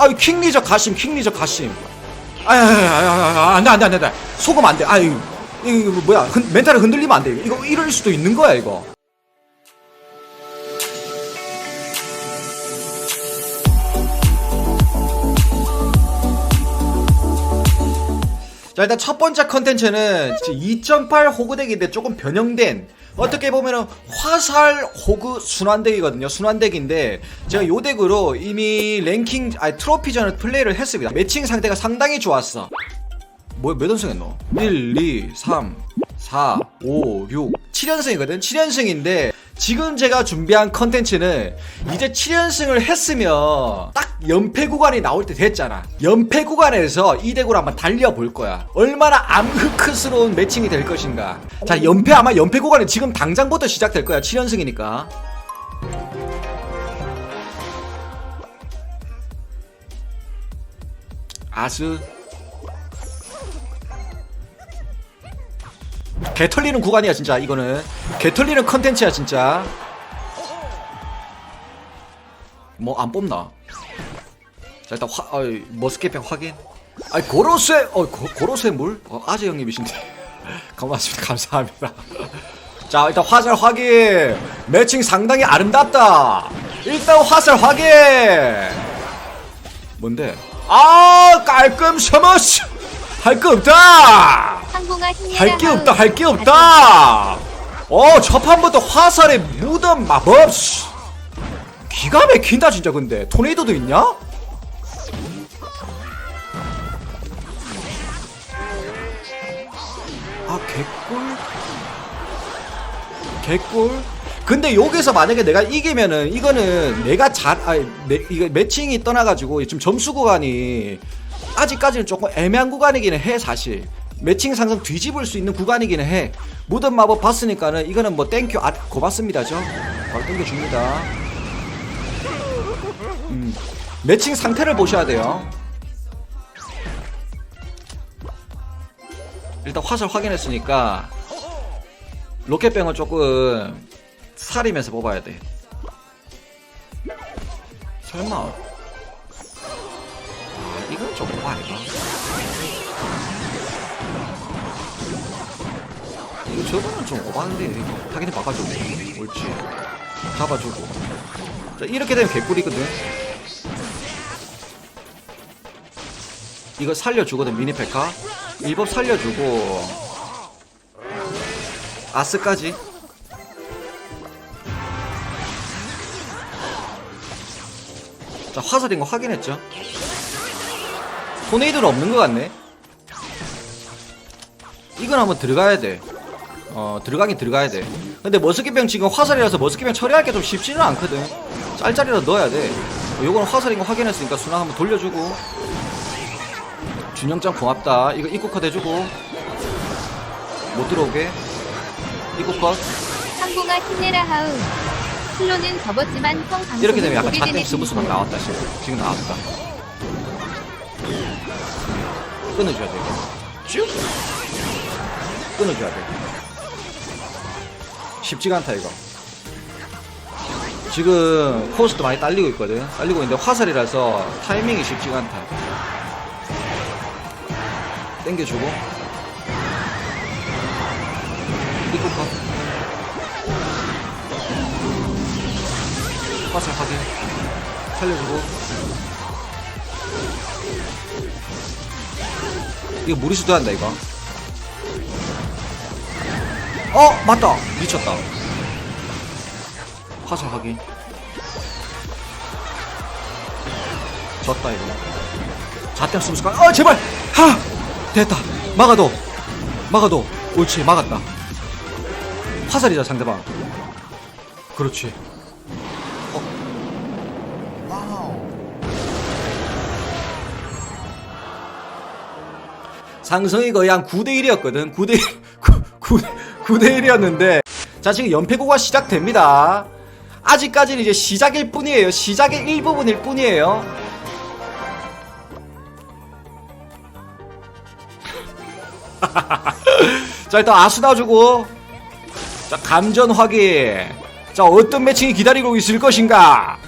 아유 킹리저 가심 킹리저 가심. 아야야야야 안돼 안 돼 안돼 속으면 안돼. 아유 이거 뭐 뭐야? 흔, 멘탈을 흔들리면 안 돼. 이거 이럴 수도 있는 거야 이거. 자 일단 첫 번째 컨텐츠는 2.8 호그덱인데 조금 변형된 어떻게 보면은 화살 호그 순환덱이거든요. 순환덱인데 제가 요 덱으로 이미 랭킹 아니 트로피전을 플레이를 했습니다. 매칭 상태가 상당히 좋았어. 뭐몇 연승 했노? 1, 2, 3, 4, 5, 6, 7연승이거든? 7연승인데 지금 제가 준비한 컨텐츠는 이제 7연승을 했으면 딱 연패 구간이 나올 때 됐잖아. 연패 구간에서 이 덱으로 한번 달려볼 거야. 얼마나 암흑스러운 매칭이 될 것인가. 자, 연패 아마 연패 구간은 지금 당장부터 시작될 거야. 7연승이니까. 아스 개 털리는 구간이야 진짜. 이거는. 개 털리는 컨텐츠야 진짜. 뭐 안 뽑나? 자 일단 화 어이, 머스켓병 확인. 아이 고로쇠! 어 고, 고로쇠 물? 어, 아재 형님이신데. 고맙습니다. 감사합니다. 자 일단 화살 확인. 매칭 상당히 아름답다. 일단 화살 확인. 뭔데? 아 깔끔 셔머스 할 거 없다 할 게. 없다 할 게 없다. 어 첫판부터 화살에 묻은 마법. 씨. 기가 막힌다 진짜 근데. 토네이도도 있냐? 아 개꿀? 개꿀? 근데 여기서 만약에 내가 이기면은 이거는 내가 잘 아니 내, 이거 매칭이 떠나가지고 지금 점수 구간이 아직까지는 조금 애매한 구간이기는 해 사실 매칭 상승 뒤집을 수 있는 구간이기는 해. 묻은 마법 봤으니까는 이거는 뭐 땡큐 아, 고맙습니다죠. 바로 땡겨줍니다. 음, 매칭 상태를 보셔야 돼요. 일단 화살 확인했으니까 로켓병을 조금 사리면서 뽑아야 돼. 설마. 아 이건 좀 오버 아닌가? 이거 저거는 좀 오버한데 타겟이 바꿔주네 옳지. 잡아주고. 자 이렇게 되면 개꿀이거든. 이거 살려주거든 미니페카. 일법 살려주고. 아스까지. 자 화살인 거 확인했죠? 토네이도는 없는 것 같네. 이건 한번 들어가야 돼 어, 들어가긴 들어가야 돼. 근데 머스기병 지금 화살이라서 머스기병 처리할 게좀 쉽지는 않거든. 짤짤이라도 넣어야 돼. 어, 요거는 화살인 거 확인했으니까 순환 한번 돌려주고. 준영짱 고맙다. 이거 입구 컷 해주고. 못 들어오게. 입구 컷. 항공아 힘내라 하우. 슬로는 접었지만 형 방송은 이렇게 되면 약간 되네. 스무스 막 나왔다, 지금. 지금 나왔다. 끊어줘야 돼, 이거. 쭉! 끊어줘야 돼. 쉽지가 않다, 이거. 지금 코스도 많이 딸리고 있거든. 딸리고 있는데 화살이라서 타이밍이 쉽지가 않다. 땡겨주고. 컷. 화살 확인. 살려주고. 이거 무리수도 한다, 이거. 어! 맞다! 미쳤다. 화살 확인. 졌다, 이거. 자템 쓰면 까 어, 제발! 하! 됐다. 막아도. 막아도. 옳지, 막았다. 화살이자 상대방. 그렇지. 상승이 거의 한 9대1이었거든. 9대1, 9, 9 대 1이었는데. 자, 지금 연패고가 시작됩니다. 아직까지는 이제 시작일 뿐이에요. 시작의 일부분일 뿐이에요. 자, 일단 아수 놔주고. 자, 감전 확인. 자, 어떤 매칭이 기다리고 있을 것인가?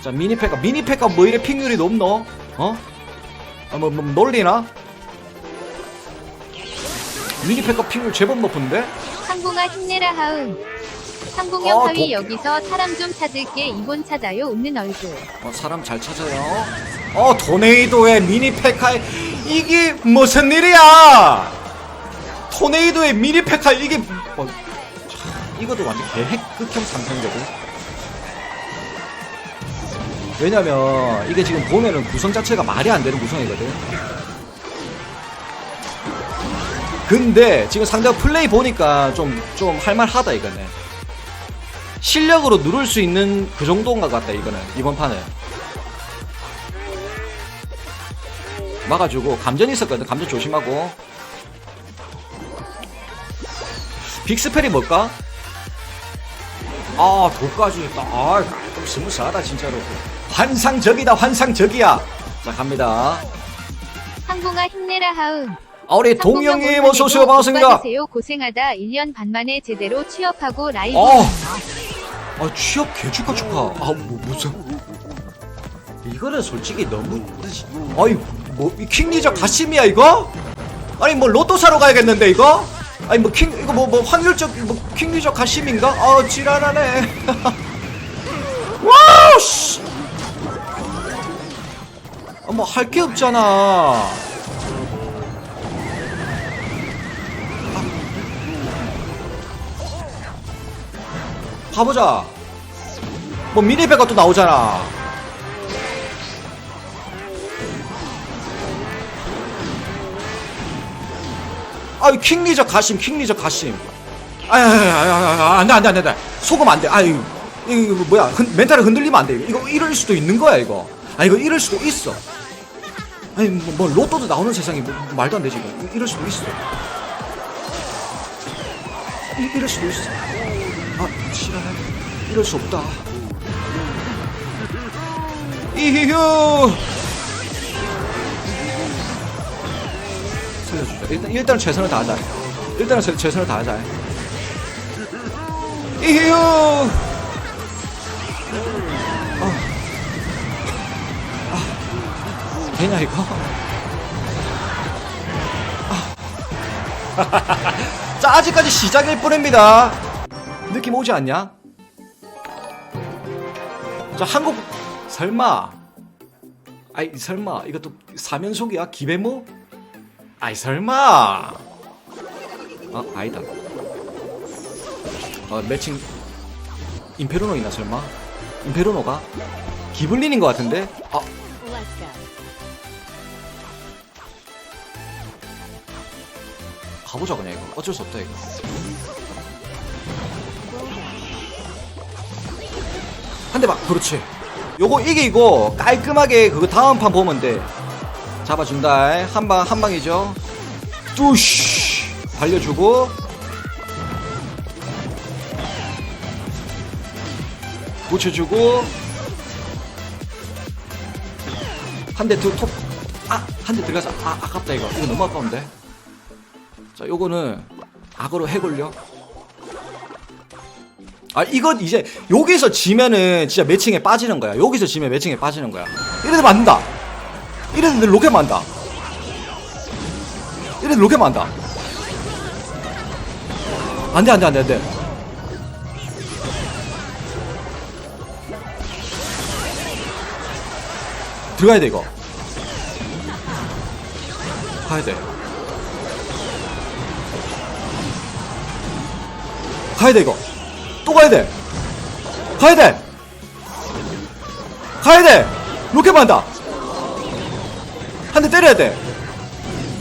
자 미니페카 미니페카 뭐 이래 픽률이 높노? 어? 아, 뭐, 뭐 놀리나? 미니페카 픽률 제법 높은데? 상봉아 힘내라 하응. 상봉형 어, 하위 도- 여기서 사람 좀 찾을게 이본 찾아요 웃는 얼굴. 어, 사람 잘 찾아요. 어, 토네이도의 미니 페카 이게 무슨 일이야? 토네이도의 미니 페카 이게 뭐, 참, 이것도 완전 계획 극형 상상되고. 왜냐면 이게 지금 보면은 구성 자체가 말이 안 되는 구성이거든. 근데 지금 상대가 플레이 보니까 좀 좀 할만하다 이거는. 실력으로 누를 수 있는 그 정도인 것 같다 이거는 이번 판은 막아주고 감전 있었거든 감전 조심하고 빅스펠이 뭘까? 아 돌까지 있다 아좀 스무스하다 진짜로 환상적이다 환상적이야 자 갑니다 상봉아 힘내라 하응. 아 우리 동영님 어서 오세요 반갑습니다. 받으세요. 고생하다. 1년 반 만에 제대로 취업하고 라이브. 어. 아 취업 개축하 축하. 아뭐 무슨. 이거는 솔직히 너무 아이 뭐이 킹리저 가심이야 이거? 아니 뭐 로또 사러 가야겠는데 이거? 아니 뭐 킹 이거 뭐 뭐 확률적 뭐 킹리저 가심인가? 아 지랄하네. 와우 씨! 아, 뭐할 게 없잖아 가보자. 뭐 미니백가 또 나오잖아. 아유 킹리저 가심, 킹리저 가심. 아야야야야 안돼 안돼 안돼 안돼. 속으면 안 돼. 아유 이거 이거 뭐야 흔, 멘탈을 흔들리면 안 돼. 이거 이럴 수도 있는 거야 이거. 아 이거 이럴 수도 있어. 아니 뭐, 뭐 로또도 나오는 세상이 뭐, 말도 안돼 지금. 이- 이럴 수도 있어. 이, 이럴 수도 있어. 아, 싫어. 이럴 수 없다. 이휴. 살려주자. 일단 일단 최선을 다하자. 일단은 최, 최선을 다하자. 이휴. 아. 아. 되냐 이거? 아. 자 아직까지 시작일 뿐입니다. 느낌 오지 않냐? 자 한국 설마. 아이 설마. 이것도 사면속이야? 기배모? 아이 설마. 어 아니다. 어 매칭. 임페르노 있나 설마? 임페르노가? 기블린인 것 같은데? 아 가보자 그냥. 이거. 어쩔 수 없다 이거 한대막 그렇지. 요거 이기고 깔끔하게 그거 다음 판 보면 돼. 잡아준다. 한방 한 방이죠. 뚜쉬 발려주고. 붙여주고. 한 대 두 톱. 아 한 대 들어가서 아 아깝다 이거. 이거 너무 아까운데. 자 요거는 악어로 해골려 아 이건 이제 여기서 지면은 진짜 매칭에 빠지는 거야. 여기서 지면 매칭에 빠지는 거야. 이래도 맞는다. 이래도 로켓 만다. 이래도 로켓 만다. 안돼 안돼 안돼 안돼. 들어가야 돼 이거. 가야 돼. 가야 돼 이거 또 가야 돼. 가야 돼. 가야 돼. 로켓 만다. 한 대 때려야 돼.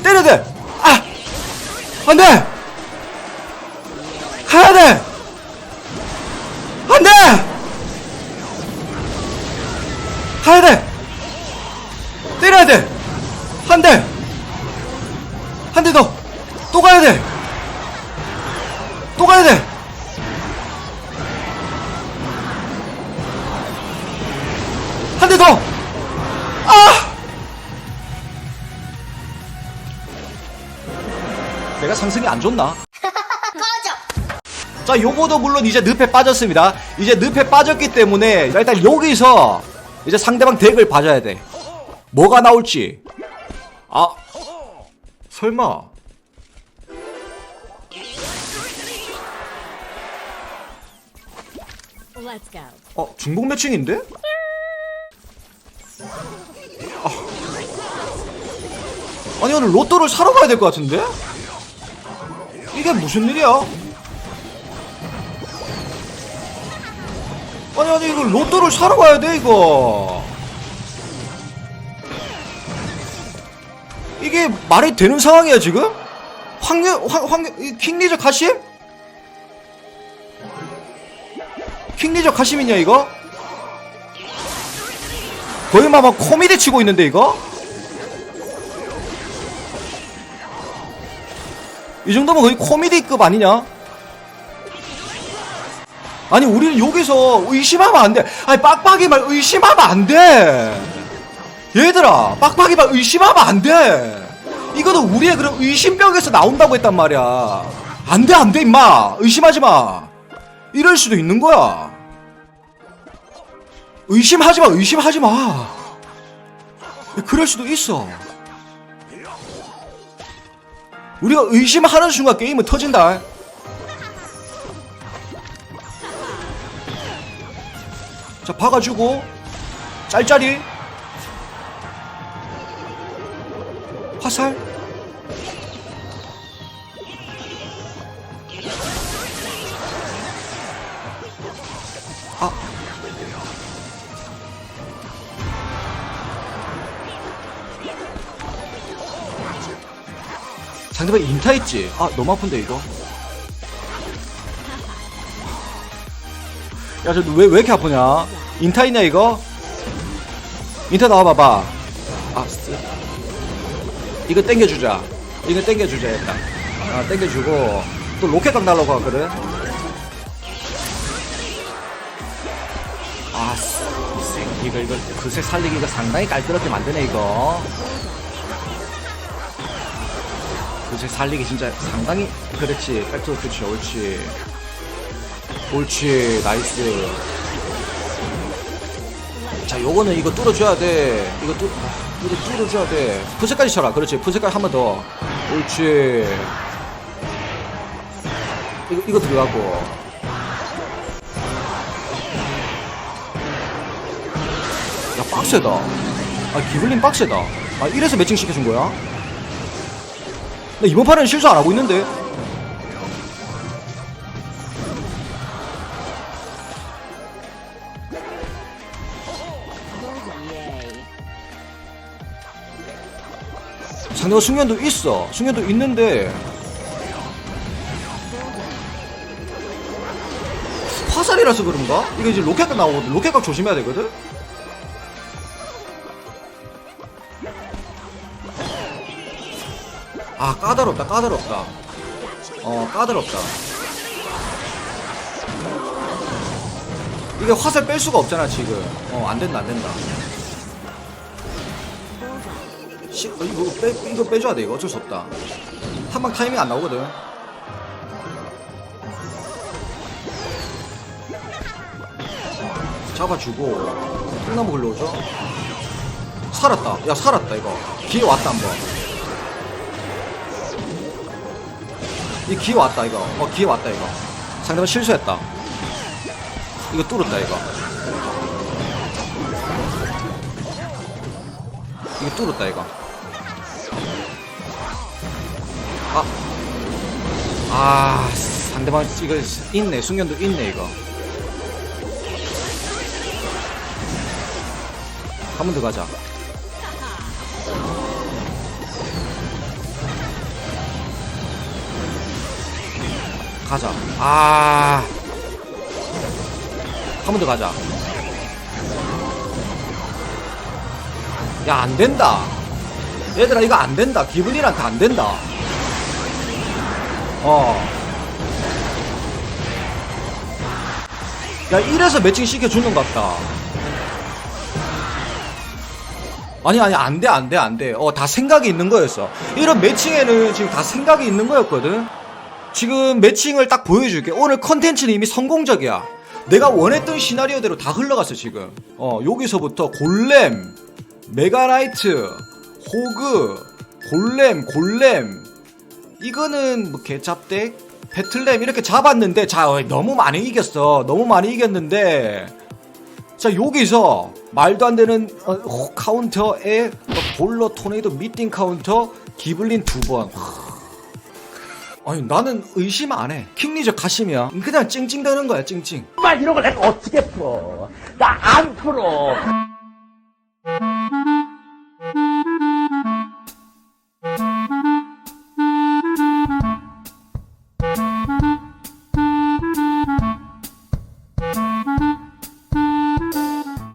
때려야 돼 아! 안 돼! 가야 돼! 안 돼! 가야 돼! 때려야 돼 한 대 내가 상승이 안 좋나? 자, 요거도 물론 이제 늪에 빠졌습니다. 이제 늪에 빠졌기 때문에 일단 여기서 이제 상대방 덱을 봐줘야 돼. 뭐가 나올지. 아, 설마. Let's go. 어, 중복 매칭인데? 아. 아니, 오늘 로또를 사러 가야 될 것 같은데? 이게 무슨 일이야? 아니, 아니, 이거 로또를 사러 가야 돼, 이거. 이게 말이 되는 상황이야, 지금? 확률, 이 킹리저 가심? 킹리저 가심이냐, 이거? 거의 막, 막 코미디 치고 있는데, 이거? 이 정도면 거의 코미디급 아니냐? 아니 우리는 여기서 의심하면 안 돼. 아니 빡빡이만 의심하면 안 돼. 얘들아 빡빡이만 의심하면 안 돼. 이거는 우리의 그런 의심병에서 나온다고 했단 말이야. 안 돼 안 돼 임마 의심하지 마. 이럴 수도 있는 거야. 의심하지 마 의심하지 마. 그럴 수도 있어. 우리가 의심하는 순간 게임은 터진다. 자, 박아주고, 짤짤이, 상대방 인타했지? 아, 너무 아픈데, 이거. 야, 저 왜, 왜 이렇게 아프냐? 인타 있냐, 이거? 인타 나와봐봐. 아, 쓰. 이거 땡겨주자. 이거 땡겨주자, 일단. 아, 땡겨주고. 또 로켓각 날라고 하거든? 아, 쓰. 이 새끼, 이거, 이거, 그새 살리기가 상당히 깔끔하게 만드네, 이거. 그새 살리기 진짜 상당히, 그렇지. 백도 그렇지, 옳지. 옳지 나이스. 자 요거는 이거 뚫어줘야 돼. 이거 뚫 아, 이거 뚫어줘야 돼. 푸세까지 쳐라. 그렇지 푸세까지 한 번 더. 옳지. 이거 이거 들어가고. 야 빡세다. 아 기블린 빡세다. 아 이래서 매칭 시켜준 거야 나 이번 판에는 실수 안 하고 있는데. 상대가 숙련도 있어. 숙련도 있는데 화살이라서 그런가? 이게 이제 로켓각 나오거든. 로켓각 조심해야 되거든. 아 까다롭다 까다롭다. 어 까다롭다. 이게 화살 뺄 수가 없잖아 지금. 어 안된다 안된다. 시, 어, 이거 빼 이거 빼줘야 돼 이거 어쩔 수 없다. 한 방 타이밍 안 나오거든. 잡아주고 통나무 흘러오죠. 살았다. 야 살았다 이거. 기회 왔다 한번. 이 기회 왔다 이거. 어 기회 왔다 이거. 상대방 실수했다. 이거 뚫었다 이거. 이거 뚫었다 이거. 아, 아 상대방 이거 있네 숙련도 있네 이거. 한 번 더 가자. 가자. 아. 한 번 더 가자. 야, 안 된다. 얘들아, 이거 안 된다. 기분이한테 안 된다. 어. 야, 이래서 매칭 시켜주는 것 같다. 아니, 아니, 안 돼, 안 돼, 안 돼. 어, 다 생각이 있는 거였어. 이런 매칭에는 지금 다 생각이 있는 거였거든? 지금 매칭을 딱 보여줄게. 오늘 컨텐츠는 이미 성공적이야. 내가 원했던 시나리오대로 다 흘러갔어 지금. 어 여기서부터 골렘 메가나이트 호그 골렘 골렘. 이거는 뭐 개잡대 배틀렘 이렇게 잡았는데 자 어, 너무 많이 이겼어. 너무 많이 이겼는데. 자 여기서 말도 안 되는 어, 호- 카운터에 어, 볼러 토네이도 미팅 카운터 기블린 두 번 아니 나는 의심 안 해 킹리저 가시면 그냥 찡찡대는 거야 찡찡 정말 이런 걸 내가 어떻게 풀어? 나 안 풀어.